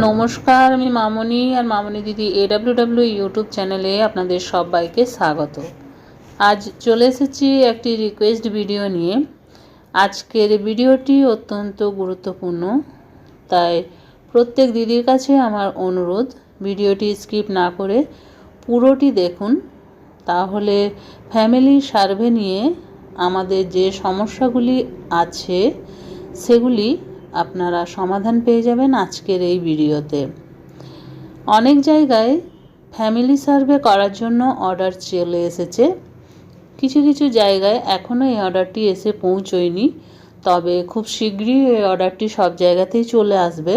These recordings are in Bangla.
নমস্কার, আমি মামনি আর মামনি দিদি এডাব্লিউ ডাব্লিউ ইউটিউব চ্যানেলে আপনাদের সবাইকে স্বাগত। আজ চলে এসেছি একটি রিকোয়েস্ট ভিডিও নিয়ে। আজকের ভিডিওটি অত্যন্ত গুরুত্বপূর্ণ, তাই প্রত্যেক দিদির কাছে আমার অনুরোধ ভিডিওটি স্কিপ না করে পুরোটি দেখুন। তাহলে ফ্যামিলি সার্ভে নিয়ে আমাদের যে সমস্যাগুলি আছে, সেগুলি আপনারা সমাধান পেয়ে যাবেন আজকের এই ভিডিওতে। অনেক জায়গায় ফ্যামিলি সার্ভে করার জন্য অর্ডার চলে এসেছে। কিছু কিছু জায়গায় এখনও এই অর্ডারটি এসে পৌঁছয়নি, তবে খুব শীঘ্রই এই অর্ডারটি সব জায়গাতেই চলে আসবে।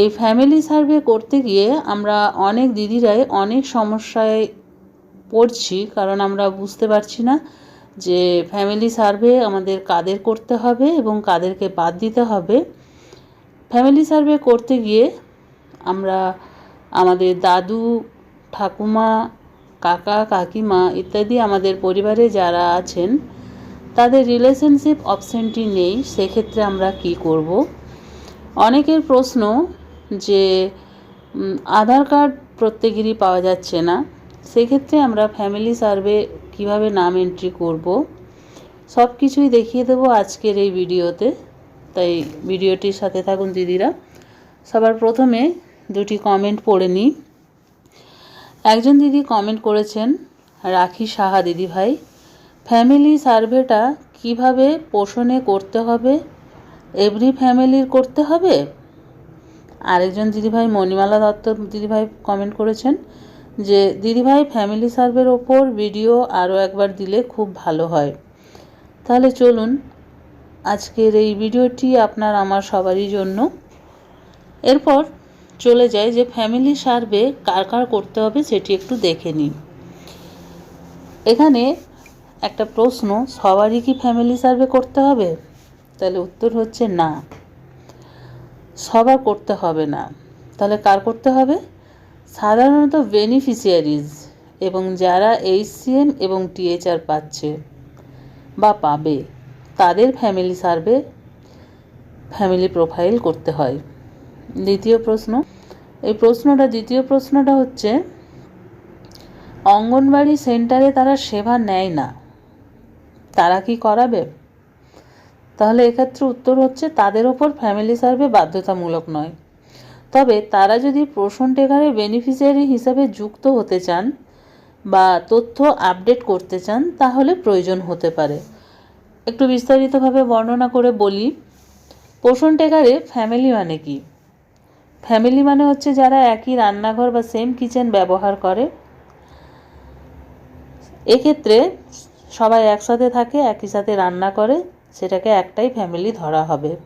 এই ফ্যামিলি সার্ভে করতে গিয়ে আমরা অনেক দিদিরাই অনেক সমস্যায় পড়ছি, কারণ আমরা বুঝতে পারছি না যে ফ্যামিলি সার্ভে আমাদের কাদের করতে হবে এবং কাদেরকে বাদ দিতে হবে। ফ্যামিলি সার্ভে করতে গিয়ে আমরা আমাদের দাদু, ঠাকুমা, কাকা, কাকিমা ইত্যাদি আমাদের পরিবারে যারা আছেন, তাদের রিলেশনশিপ অপশানটি নেই, সেক্ষেত্রে আমরা কি করব? অনেকের প্রশ্ন যে আধার কার্ড প্রত্যেকেরই পাওয়া যাচ্ছে না। সেক্ষেত্রে আমরা ফ্যামিলি সার্ভে কীভাবে নাম এন্ট্রি করব, সব কিছুই দেখিয়ে দেবো আজকের এই ভিডিওতে। তাই ভিডিওটির সাথে থাকুন দিদিরা। সবার প্রথমে দুটি কমেন্ট পড়ে নিই একজন দিদি কমেন্ট করেছেন, রাখি সাহা দিদি ভাই ফ্যামিলি সার্ভেটা কীভাবে পোষণে করতে হবে? এভরি ফ্যামিলির করতে হবে? আরেকজন দিদিভাই মণিমালা দত্ত দিদিভাই কমেন্ট করেছেন যে দিদিভাই ফ্যামিলি সার্ভের ওপর ভিডিও আরও একবার দিলে খুব ভালো হয়। তাহলে চলুন, আজকের এই ভিডিওটি আপনার আমার সবারই জন্য। এরপর চলে যায় যে ফ্যামিলি সার্ভে কার কার করতে হবে সেটি একটু দেখে নিন এখানে একটা প্রশ্ন, সবারই কি ফ্যামিলি সার্ভে করতে হবে? তাহলে উত্তর হচ্ছে না। সবার করতে হবে না। তাহলে কার করতে হবে? সাধারণত বেনিফিশিয়ারিজ এবং যারা এইচসিএম এবং টিএচআর পাচ্ছে বা পাবে, তাদের ফ্যামিলি সার্ভে ফ্যামিলি প্রোফাইল করতে হয়। দ্বিতীয় প্রশ্ন, এই প্রশ্নটা, দ্বিতীয় প্রশ্নটা হচ্ছে অঙ্গনবাড়ি সেন্টারে তারা সেবা নেয় না, তারা কি করাবে? তাহলে এক্ষেত্রে উত্তর হচ্ছে, তাদের ওপর ফ্যামিলি সার্ভে বাধ্যতামূলক নয়। তবে তারা যদি পোষণ টেকারে বেনিফিশিয়ারি হিসাবে যুক্ত হতে চান বা তথ্য আপডেট করতে চান, তাহলে প্রয়োজন হতে পারে। একটু বিস্তারিতভাবে বর্ণনা করে বলি। পোষণ টেকারে ফ্যামিলি মানে কি? ফ্যামিলি মানে হচ্ছে যারা একই রান্নাঘর বা সেম কিচেন ব্যবহার করে। এক্ষেত্রে সবাই একসাথে থাকে, একই সাথে রান্না করে, সেটাকে একটাই ফ্যামিলি ধরা হবে।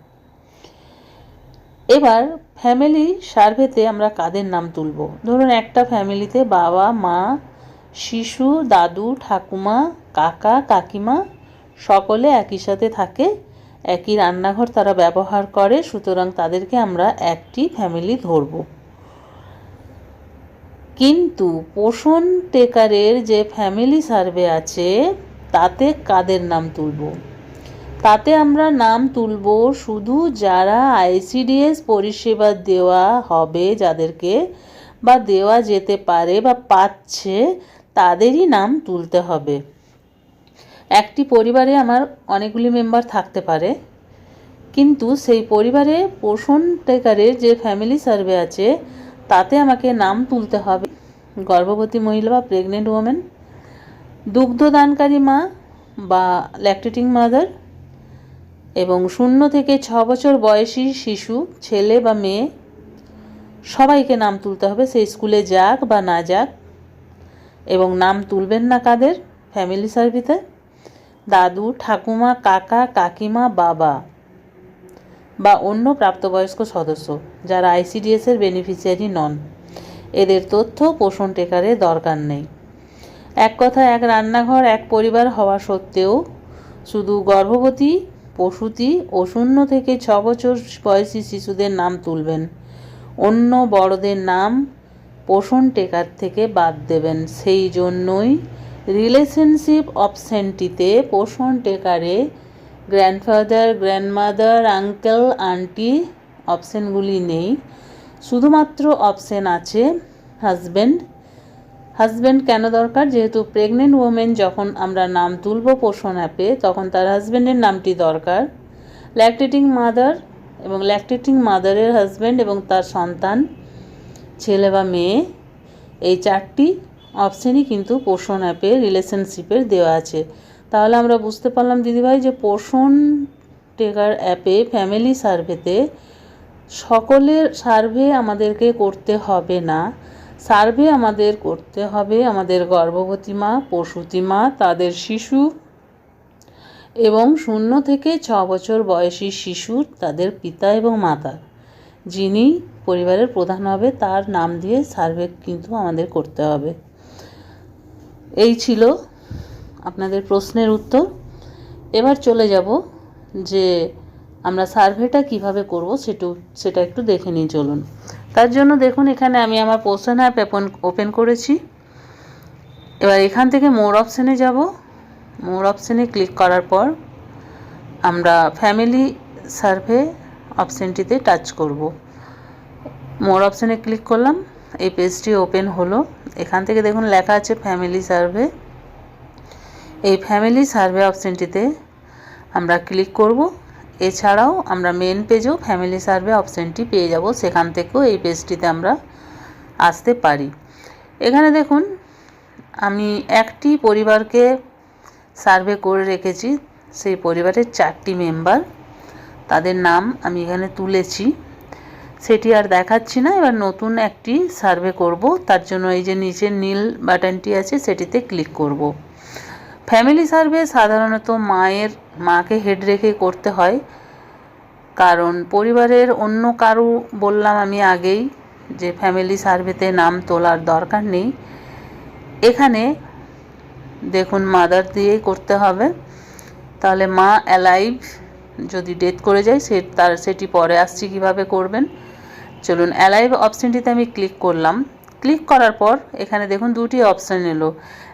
এবার ফ্যামিলি সার্ভেতে আমরা কাদের নাম তুলব? ধরুন একটা ফ্যামিলিতে বাবা, মা, শিশু, দাদু, ঠাকুমা, কাকা, কাকিমা সকলে একই সাথে থাকে, একই রান্নাঘর তারা ব্যবহার করে, সুতরাং তাদেরকে আমরা একটি ফ্যামিলি ধরব। কিন্তু পোষণ টেকারের যে ফ্যামিলি সার্ভে আছে, তাতে কাদের নাম তুলব? তাতে আমরা নাম তুলব শুধু যারা আইসিডিএস পরিষেবা দেওয়া হবে যাদেরকে বা দেওয়া যেতে পারে বা পাচ্ছে, তাদেরই নাম তুলতে হবে। একটি পরিবারে আমার অনেকগুলি মেম্বার থাকতে পারে, কিন্তু সেই পরিবারে পোষণ টেকারের যে ফ্যামিলি সার্ভে আছে, তাতে আমাকে নাম তুলতে হবে। গর্ভবতী মহিলা বা প্রেগনেন্ট ওমেন দুগ্ধদানকারী মা বা ল্যাকটেটিং মাদার এবং শূন্য থেকে ছ বছর বয়সী শিশু, ছেলে বা মেয়ে, সবাইকে নাম তুলতে হবে সেই স্কুলে যাক বা না যাক। এবং নাম তুলবেন না কাদের? ফ্যামিলি সার্ভিতে দাদু, ঠাকুমা, কাকা, কাকিমা, বাবা বা অন্য প্রাপ্তবয়স্ক সদস্য যারা আইসিডিএসের বেনিফিশিয়ারি নন। এদের তথ্য পোষণ টেকারে দরকার নেই। এক কথা এক রান্নাঘর, এক পরিবার হওয়া সত্ত্বেও শুধু গর্ভবতী প্রসূতি ও শূন্য থেকে ছ বছর বয়সী শিশুদের নাম তুলবেন। অন্য বড়দের নাম পোষণ টেকার থেকে বাদ দেবেন। সেই জন্যই রিলেশনশিপ অপশানটিতে পোষণ টেকারে গ্র্যান্ডফাদার, গ্র্যান্ডমাদার, আঙ্কেল, আন্টি অপশানগুলি নেই। শুধুমাত্র অপশান আছে হাজব্যান্ড হাজব্যান্ড কেন দরকার? যেহেতু প্রেগনেন্ট ওমেন যখন আমরা নাম তুলব পোষণ অ্যাপে তখন তার হাজব্যান্ডের নামটি দরকার। ল্যাকটেটিং মাদার এবং ল্যাকটেটিং মাদারের হাজব্যান্ড এবং তার সন্তান, ছেলে বা মেয়ে, এই চারটি অপশানই কিন্তু পোষণ অ্যাপে রিলেশনশিপের দেওয়া আছে। তাহলে আমরা বুঝতে পারলাম দিদিভাই যে পোষণ টেকার অ্যাপে ফ্যামিলি সার্ভেতে সকলের সার্ভে আমাদেরকে করতে হবে না। সার্ভে আমাদের করতে হবে, আমাদের গর্ভবতী মা, প্রসূতি মা, তাদের শিশু এবং শূন্য থেকে ছ বছর বয়সী শিশুর তাদের পিতা এবং মাতা, যিনি পরিবারের প্রধান হবে, তার নাম দিয়ে সার্ভে কিন্তু আমাদের করতে হবে। এই ছিল আপনাদের প্রশ্নের উত্তর। এবার চলে যাব যে আমরা সার্ভেটা কীভাবে করব, সেটু, সেটা একটু দেখে নিই, চলুন। তার জন্য দেখুন, এখানে আমি আমার পোষণ অ্যাপ ওপেন করেছি। এবার এখান থেকে মোর অপশানে যাব। মোর অপশানে ক্লিক করার পর আমরা ফ্যামিলি সার্ভে অপশানটিতে টাচ করব। মোর অপশানে ক্লিক করলাম। এই পেজটি ওপেন হলো। এখান থেকে দেখুন, লেখা আছে ফ্যামিলি সার্ভে এই ফ্যামিলি সার্ভে অপশানটিতে আমরা ক্লিক করব। এছাড়াও আমরা মেন পেজেও ফ্যামিলি সার্ভে অপশানটি পেয়ে যাব, সেখান থেকেও এই পেজটিতে আমরা আসতে পারি। এখানে দেখুন, আমি একটি পরিবারকে সার্ভে করে রেখেছি, সেই পরিবারের চারটি মেম্বার তাদের নাম আমি এখানে তুলেছি। সেটি আর দেখাচ্ছি না, এবার নতুন একটি সার্ভে করব, তার জন্য এই যে নিচের নীল বাটনটি আছে, সেটিতে ক্লিক করব। ফ্যামিলি সার্ভে সাধারণত মায়ের, মাকে হেড রেখে করতে হয়। কারণ পরিবারের অন্য কারু বললাম আমি আগেই যে ফ্যামিলি সার্ভেতে নাম তোলার দরকার নেই। এখানে দেখুন মাদার দিয়েই করতে হবে। তাহলে মা অ্যালাইভ যদি ডেথ করে যায়, সে তার সেটি পরে আসছি কীভাবে করবেন? চলুন অ্যালাইভ অপশানটিতে আমি ক্লিক করলাম। ক্লিক করার পর এখানে দেখুন দুটি অপশান এলো।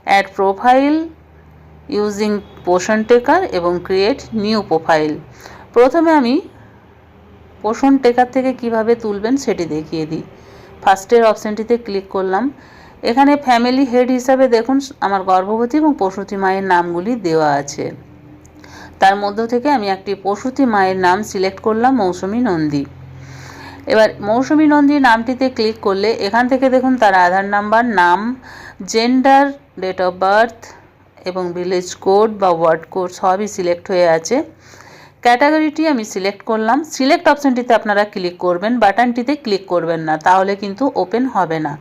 অ্যাড প্রোফাইল ইউজিং পোষণ টেকার এবং ক্রিয়েট নিউ প্রোফাইল প্রথমে আমি পোষণ টেকার থেকে কীভাবে তুলবেন সেটি দেখিয়ে দিই। ফার্স্টের অপশানটিতে ক্লিক করলাম। এখানে ফ্যামিলি হেড হিসাবে দেখুন, আমার গর্ভবতী এবং প্রসূতি মায়ের নামগুলি দেওয়া আছে। তার মধ্য থেকে আমি একটি প্রসূতি মায়ের নাম সিলেক্ট করলাম, মৌসুমী নন্দী। এবার মৌসুমী নন্দী নামটিতে ক্লিক করলে এখান থেকে দেখুন তার আধার নাম্বার নাম জেন্ডার ডেট অফ বার্থ এবং ভিলেজ কোড বা ওয়ার্ড কোড সবই সিলেক্ট হয়ে আছে। ক্যাটাগরিটি আমি সিলেক্ট করলাম। সিলেক্ট অপশানটিতে আপনারা ক্লিক করবেন বাটনটিতে ক্লিক করবেন না, তাহলে কিন্তু ওপেন হবে না।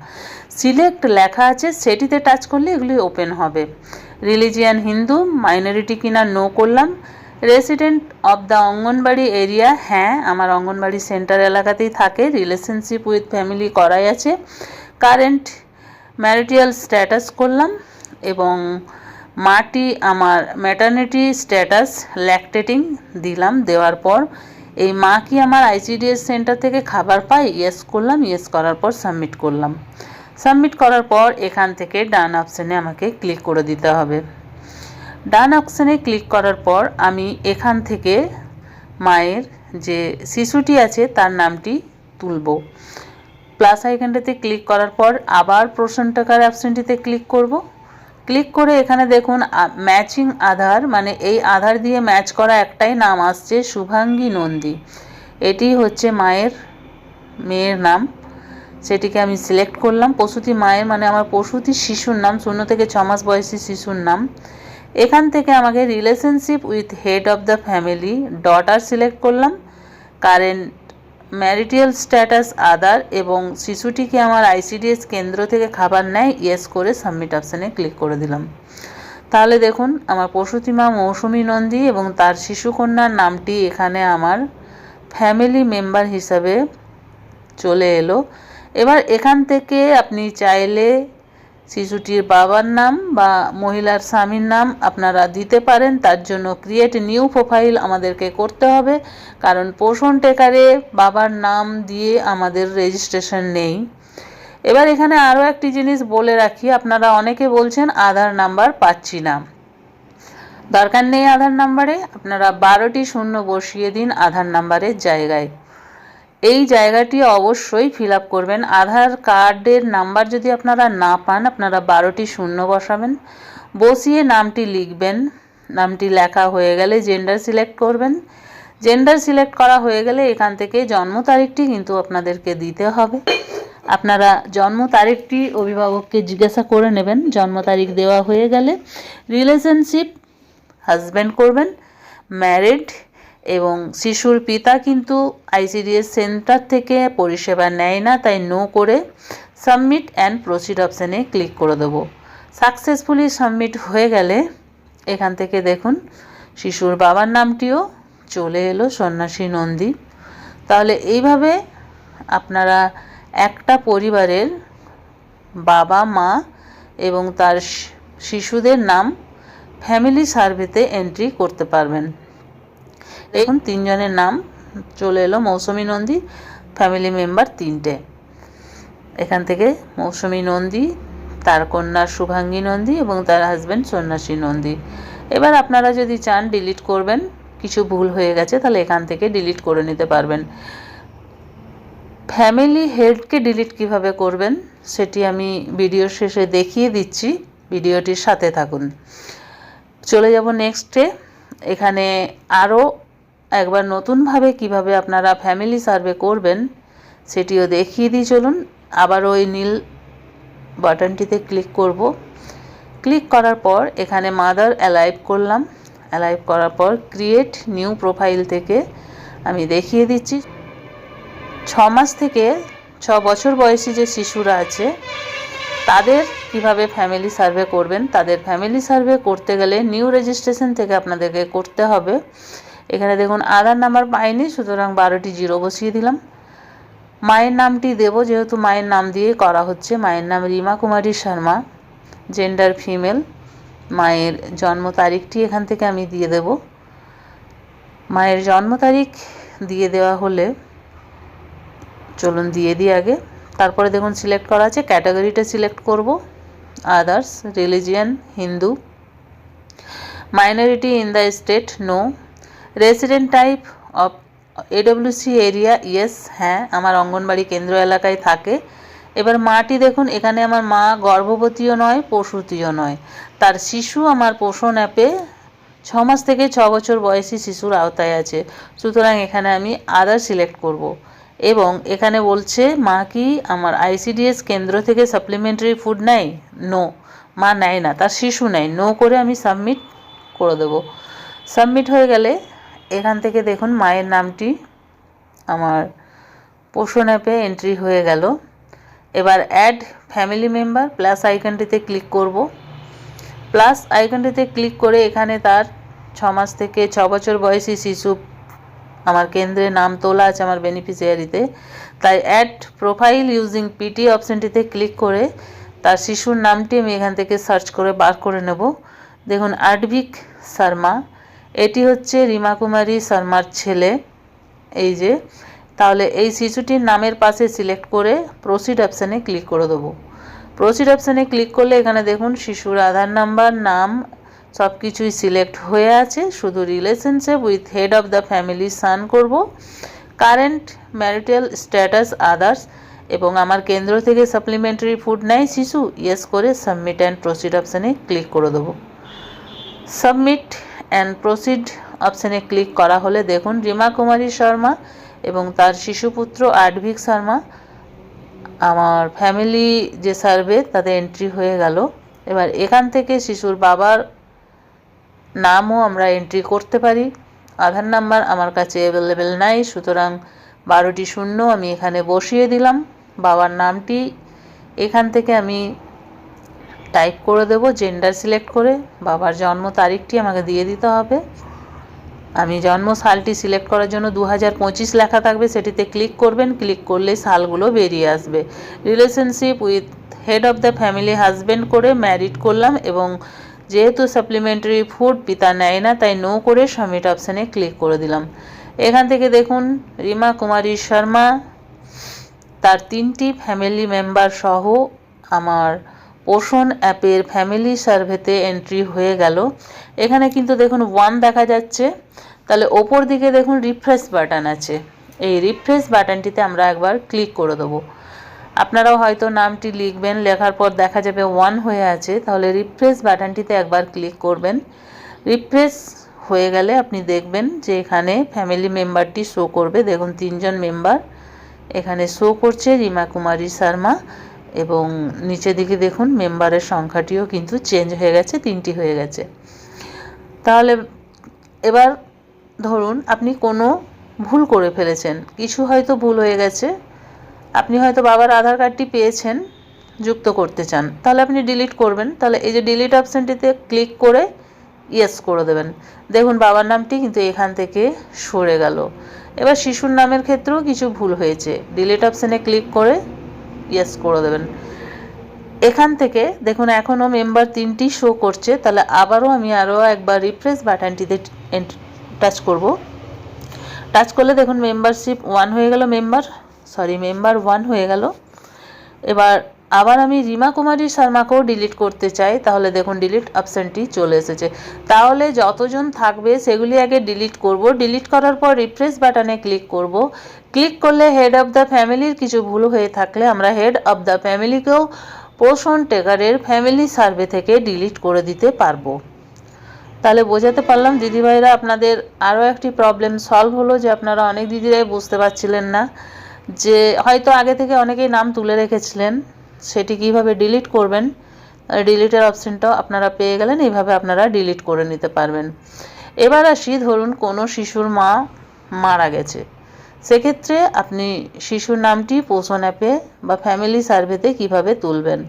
সিলেক্ট লেখা আছে, সেটিতে টাচ করলে এগুলি ওপেন হবে। রিলিজিয়ান হিন্দু মাইনরিটি কিনা নো করলাম। Resident of the Anganwadi area হ্যাঁ আমার অঙ্গনবাড়ি সেন্টার এলাকাতেই থাকে। রিলেশনশিপ উইথ ফ্যামিলি করাই আছে। কারেন্ট ম্যারিটিয়াল স্ট্যাটাস করলাম এবং মাটি আমার ম্যাটার্নিটি স্ট্যাটাস ল্যাকটেটিং দিলাম, দেওয়ার পর এই মা কি আমার আইসিডিএস সেন্টার থেকে খাবার পাই ইয়েস করলাম ইয়েস করার পর সাবমিট করলাম। সাবমিট করার পর এখান থেকে ডান অপশানে আমাকে ক্লিক করে দিতে হবে। ডান অপশানে ক্লিক করার পর আমি এখান থেকে মায়ের যে শিশুটি আছে তার নামটি তুলব। প্লাস আইকনটাতে ক্লিক করার পর আবার প্রশ্ন টাকার অপশানটিতে ক্লিক করব। ক্লিক করে এখানে দেখুন ম্যাচিং আধার মানে এই আধার দিয়ে ম্যাচ করা একটাই নাম আসছে শুভাঙ্গী নন্দী। এটি হচ্ছে মায়ের, মেয়ের নাম। সেটিকে আমি সিলেক্ট করলাম। প্রসূতি মায়ের মানে আমার প্রসূতি শিশুর নাম, শূন্য থেকে ছ মাস বয়সী শিশুর নাম। এখান থেকে আমাকে relationship with head of the family daughter select করলাম। কারেন্ট ম্যারিটিয়াল স্ট্যাটাস, আদার এবং শিশুটিকে আমার আইসিডিএস কেন্দ্র থেকে খাবার নেয় ইয়েস করে সাবমিট অপশানে ক্লিক করে দিলাম। তাহলে দেখুন, আমার প্রসূতিমা মৌসুমী নন্দী এবং তার শিশুকন্যার নামটি এখানে আমার ফ্যামিলি মেম্বার হিসাবে চলে এলো। এবার এখান থেকে আপনি চাইলে শিশুটির বাবার নাম বা মহিলার স্বামীর নাম আপনারা দিতে পারেন, তার জন্য ক্রিয়েট নিউ প্রোফাইল আমাদেরকে করতে হবে। কারণ পোষণ টেকারে বাবার নাম দিয়ে আমাদের রেজিস্ট্রেশন নেই। এবার এখানে আরও একটি জিনিস বলে রাখি, আপনারা অনেকে বলছেন আধার নাম্বার পাচ্ছি না। দরকার নেই আধার নাম্বারে, আপনারা বারোটি শূন্য বসিয়ে দিন আধার নাম্বারের জায়গায়। এই জায়গাটি অবশ্যই ফিল আপ করবেন। আধার কার্ডের নাম্বার যদি আপনারা না পান, আপনারা বারোটি শূন্য বসাবেন। বসিয়ে নামটি লিখবেন। নামটি লেখা হয়ে গেলে জেন্ডার সিলেক্ট করবেন। জেন্ডার সিলেক্ট করা হয়ে গেলে এখান থেকে জন্ম তারিখটি কিন্তু আপনাদেরকে দিতে হবে। আপনারা জন্ম তারিখটি অভিভাবককে জিজ্ঞাসা করে নেবেন। জন্ম তারিখ দেওয়া হয়ে গেলে রিলেশনশিপ হাজব্যান্ড করবেন। ম্যারিড এবং শিশুর পিতা কিন্তু আইসিডিএস সেন্টার থেকে পরিষেবা নেয় না, তাই নো করে সাবমিট অ্যান্ড প্রসিড অপশানে ক্লিক করে দেবো। সাকসেসফুলি সাবমিট হয়ে গেলে এখান থেকে দেখুন শিশুর বাবার নামটিও চলে এলো, সন্ন্যাসী নন্দী। তাহলে এইভাবে আপনারা একটা পরিবারের বাবা, মা এবং তার শিশুদের নাম ফ্যামিলি সার্ভেতে এন্ট্রি করতে পারবেন। এখন তিনজনের নাম চলে এলো মৌসুমী নন্দী ফ্যামিলি মেম্বার তিনটে। এখান থেকে মৌসুমী নন্দী, তার কন্যা শুভাঙ্গী নন্দী এবং তার হাজব্যান্ড সন্ন্যাসী নন্দী। এবার আপনারা যদি চান ডিলিট করবেন, কিছু ভুল হয়ে গেছে, তাহলে এখান থেকে ডিলিট করে নিতে পারবেন। ফ্যামিলি হেডকে ডিলিট কীভাবে করবেন, সেটি আমি ভিডিওর শেষে দেখিয়ে দিচ্ছি। ভিডিওটির সাথে থাকুন। চলে যাব নেক্সটে এখানে আরও একবার নতুনভাবে কীভাবে আপনারা ফ্যামিলি সার্ভে করবেন, সেটিও দেখিয়ে দিই, চলুন। আবার ওই নীল বাটনটিতে ক্লিক করব। ক্লিক করার পর এখানে মাদার অ্যালাইভ করলাম। অ্যালাইভ করার পর ক্রিয়েট নিউ প্রোফাইল থেকে আমি দেখিয়ে দিচ্ছি। ছ মাস থেকে ছ বছর বয়সী যে শিশুরা আছে, তাদের কীভাবে ফ্যামিলি সার্ভে করবেন? তাদের ফ্যামিলি সার্ভে করতে গেলে নিউ রেজিস্ট্রেশন থেকে আপনাদেরকে করতে হবে। এখানে দেখুন, আধার নাম্বার পাইনি, সুতরাং বারোটি জিরো বসিয়ে দিলাম। মায়ের নামটি দেব, যেহেতু মায়ের নাম দিয়ে করা হচ্ছে। মায়ের নাম রিমা কুমারী শর্মা জেন্ডার ফিমেল মায়ের জন্ম তারিখটি এখান থেকে আমি দিয়ে দেব। মায়ের জন্ম তারিখ দিয়ে দেওয়া হলে, চলুন দিয়ে দিই আগে। তারপরে দেখুন সিলেক্ট করা আছে ক্যাটাগরিটা সিলেক্ট করব। Others religion Hindu minority in the state no resident type of AWC area yes হ্যাঁ আমার অঙ্গনবাড়ি কেন্দ্র এলাকায় থাকে। এবার মাটি দেখুন, এখানে আমার মা গর্ভবতীও নয় প্রসূতিও নয়। তার শিশু আমার পোষণ অ্যাপে ছ মাস থেকে ছ বছর বয়সী শিশুর আওতায় আছে। সুতরাং এখানে আমি আদার সিলেক্ট করব। এবং এখানে বলছে, মা কি আমার আইসিডিএস কেন্দ্র থেকে সাপ্লিমেন্টারি ফুড নেয়? নো মা নেয় না, তার শিশু নেয়। নো করে আমি সাবমিট করে দেবো। সাবমিট হয়ে গেলে এখান থেকে দেখুন মায়ের নামটি। আমার পোষণ অ্যাপে এন্ট্রি হয়ে গেল। এবার অ্যাড ফ্যামিলি মেম্বার প্লাস আইকনটিতে ক্লিক করব। প্লাস আইকনটিতে ক্লিক করে এখানে তার ছ মাস থেকে ছ বছর বয়সী শিশু আমার কেন্দ্রে নাম তোলা আছে আমার বেনিফিশিয়ারিতে তাই অ্যাড প্রোফাইল ইউজিং পিটি অপশানটিতে ক্লিক করে তার শিশুর নামটি আমি এখান থেকে সার্চ করে বার করে নেব। দেখুন আডভিক শর্মা এটি হচ্ছে রিমা কুমারী শর্মার ছেলে। এই যে, তাহলে এই শিশুটির নামের পাশে সিলেক্ট করে প্রসিড অপশানে ক্লিক করে দেবো। প্রসিড অপশানে ক্লিক করলে এখানে দেখুন শিশুর আধার নাম্বার নাম সব কিছুই সিলেক্ট হয়ে আছে। শুধু relationship with head of the family son করব। কারেন্ট ম্যারিটাল স্ট্যাটাস আদার্স এবং আমার কেন্দ্র থেকে সাপ্লিমেন্টারি ফুড নেয় শিশু। ইয়েস করে সাবমিট অ্যান্ড প্রসিড অপশানে ক্লিক করে দেবো। সাবমিট অ্যান্ড প্রসিড অপশানে ক্লিক করা হলে দেখুন রিমা কুমারী শর্মা এবং তার শিশুপুত্র আডভিক শর্মা, আমার ফ্যামিলি যে সার্ভে তাতে এন্ট্রি হয়ে গেল। এবার এখান থেকে শিশুর বাবার নামও আমরা এন্ট্রি করতে পারি। আধার নাম্বার আমার কাছে অ্যাভেলেবেল নাই, সুতরাং বারোটি শূন্য আমি এখানে বসিয়ে দিলাম। বাবার নামটি এখান থেকে আমি টাইপ করে দেব জেন্ডার সিলেক্ট করে। বাবার জন্ম তারিখটি আমাকে দিয়ে দিতে হবে। আমি জন্ম সালটি সিলেক্ট করার জন্য দু হাজার পঁচিশ লেখা থাকবে, সেটিতে ক্লিক করবেন। ক্লিক করলে সালগুলো বেরিয়ে আসবে। Relationship with head of the family husband করে ম্যারিড করলাম এবং যেহেতু সাপ্লিমেন্টারি ফুড পিতা নেয় না, তাই নো করে সাবমিট অপশানে ক্লিক করে দিলাম। এখান থেকে দেখুন, রিমা কুমারী শর্মা, তার তিনটি ফ্যামিলি মেম্বার সহ আমার পোষণ অ্যাপের ফ্যামিলি সার্ভেতে এন্ট্রি হয়ে গেল। এখানে কিন্তু দেখুন ওয়ান দেখা যাচ্ছে। তাহলে ওপর দিকে দেখুন রিফ্রেশ বাটন আছে। এই রিফ্রেশ বাটনটিতে আমরা একবার ক্লিক করে দেবো। আপনারাও হয়তো নামটি লিখবেন, লেখার পর দেখা যাবে ওয়ান হয়ে আছে। তাহলে রিফ্রেশ বাটনটিতে একবার ক্লিক করবেন। রিফ্রেশ হয়ে গেলে আপনি দেখবেন যে এখানে ফ্যামিলি মেম্বারটি শো করবে। দেখুন তিনজন মেম্বার এখানে শো করছে, রিমা কুমারী শর্মা। এবং নিচের দিকে দেখুন মেম্বারের সংখ্যাটিও কিন্তু চেঞ্জ হয়ে গেছে, তিনটি হয়ে গেছে। তাহলে এবার ধরুন আপনি কোনো ভুল করে ফেলেছেন, কিছু হয়তো ভুল হয়ে গেছে, আপনি হয়তো বাবার আধার কার্ডটি পেয়েছেন, যুক্ত করতে চান, তাহলে আপনি ডিলিট করবেন, তাহলে এই যে ডিলিট অপশানটিতে ক্লিক করে ইয়েস করে দেবেন। দেখুন, বাবার নামটি কিন্তু এখান থেকে সরে গেল। এবার শিশুর নামের ক্ষেত্রেও কিছু ভুল হয়েছে ডিলিট অপশানে ক্লিক করে ইয়েস করে দেবেন। এখান থেকে দেখুন, এখনও মেম্বার তিনটি শো করছে, তাহলে আবারও আমি আরও একবার রিফ্রেশ বাটনটিতে টাচ করব। টাচ করলে দেখুন মেম্বারশিপ ওয়ান হয়ে গেল মেম্বার সরি মেম্বার ওয়ান হয়ে গেল। এবার আবার আমি রিমা কুমারী শর্মাকেও ডিলিট করতে চাই, তাহলে দেখুন ডিলিট অপশানটি চলে এসেছে। তাহলে যতজন থাকবে সেগুলি আগে ডিলিট করব। ডিলিট করার পর রিফ্রেশ বাটনে ক্লিক করব। ক্লিক করলে হেড অফ দ্য ফ্যামিলির কিছু ভুল হয়ে থাকলে আমরা হেড অফ দ্য ফ্যামিলিকেও পোষণ টেকারের ফ্যামিলি সার্ভে থেকে ডিলিট করে দিতে পারব। তাহলে বোঝাতে পারলাম, দিদিভাইরা আপনাদের আরও একটি প্রবলেম সলভ হলো যে আপনারা অনেক দিদিরাই বুঝতে পারছিলেন না, যে হয়তো আগে থেকে অনেকেই নাম তুলে রেখেছিলেন। সেটি কীভাবে ডিলিট করবেন ডিলিটের অপশানটাও আপনারা পেয়ে গেলেন, এইভাবে আপনারা ডিলিট করে নিতে পারবেন। এবার আসি, ধরুন কোনো শিশুর মা মারা গেছে। সেক্ষেত্রে আপনি শিশুর নামটি পোষণ অ্যাপে বা ফ্যামিলি সার্ভেতে কীভাবে তুলবেন?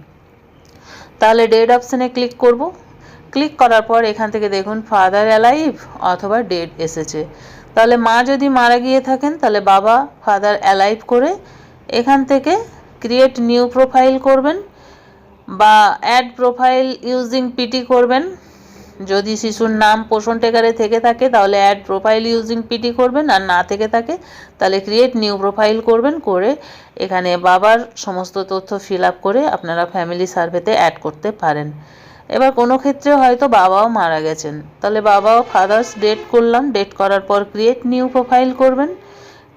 তাহলে ডেড অপশানে ক্লিক করব। ক্লিক করার পর এখান থেকে দেখুন ফাদার অ্যালাইভ অথবা ডেড এসেছে। তাহলে মা যদি মারা গিয়ে থাকেন, তাহলে বাবা ফাদার অ্যালাইভ করে এখান থেকে ক্রিয়েট নিউ প্রোফাইল করবেন বা অ্যাড প্রোফাইল ইউজিং পিটি করবেন। যদি শিশুর নাম পোষণ টেকারে থেকে থাকে, তাহলে অ্যাড প্রোফাইল ইউজিং পিটি করবেন, আর না থেকে থাকে, তাহলে ক্রিয়েট নিউ প্রোফাইল করবেন, করে এখানে বাবার সমস্ত তথ্য ফিল করে আপনারা ফ্যামিলি সার্ভেতে অ্যাড করতে পারেন। এবার কোনো ক্ষেত্রে হয়তো বাবাও মারা গেছেন, তাহলে বাবাও ফাদার্স ডেট করলাম ডেট করার পর ক্রিয়েট নিউ প্রোফাইল করবেন।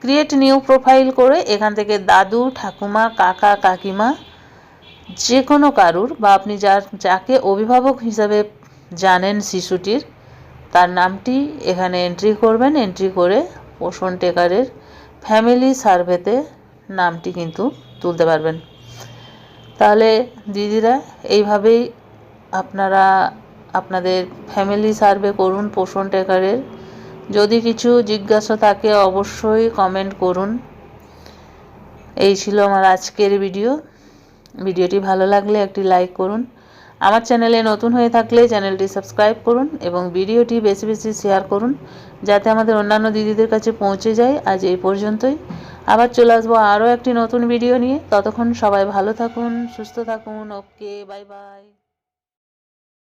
ক্রিয়েট নিউ প্রোফাইল করে এখান থেকে দাদু, ঠাকুমা, কাকা, কাকিমা যে কোনো কারুর বা আপনি যার যাকে অভিভাবক হিসাবে জানেন শিশুটির, তার নামটি এখানে এন্ট্রি করবেন। এন্ট্রি করে পোষণ টেকারের ফ্যামিলি সার্ভেতে নামটি কিন্তু তুলতে পারবেন। তাহলে দিদিরা, এইভাবেই আপনারা আপনাদের ফ্যামিলি সার্ভে করুন পোষণ টেকারের যদি কিছু জিজ্ঞাসা থাকে অবশ্যই কমেন্ট করুন। এই ছিল আমার আজকের ভিডিও ভিডিওটি ভালো লাগলে একটি লাইক করুন। আমার চ্যানেলে নতুন হয়ে থাকলে চ্যানেলটি সাবস্ক্রাইব করুন এবং ভিডিওটি বেশি বেশি শেয়ার করুন, যাতে আমাদের অন্যান্য দিদিদের কাছে পৌঁছে যায়। আজ এই পর্যন্তই। আবার চলে আসব আরও একটি নতুন ভিডিও নিয়ে। ততক্ষণ সবাই ভালো থাকুন, সুস্থ থাকুন। Okay bye bye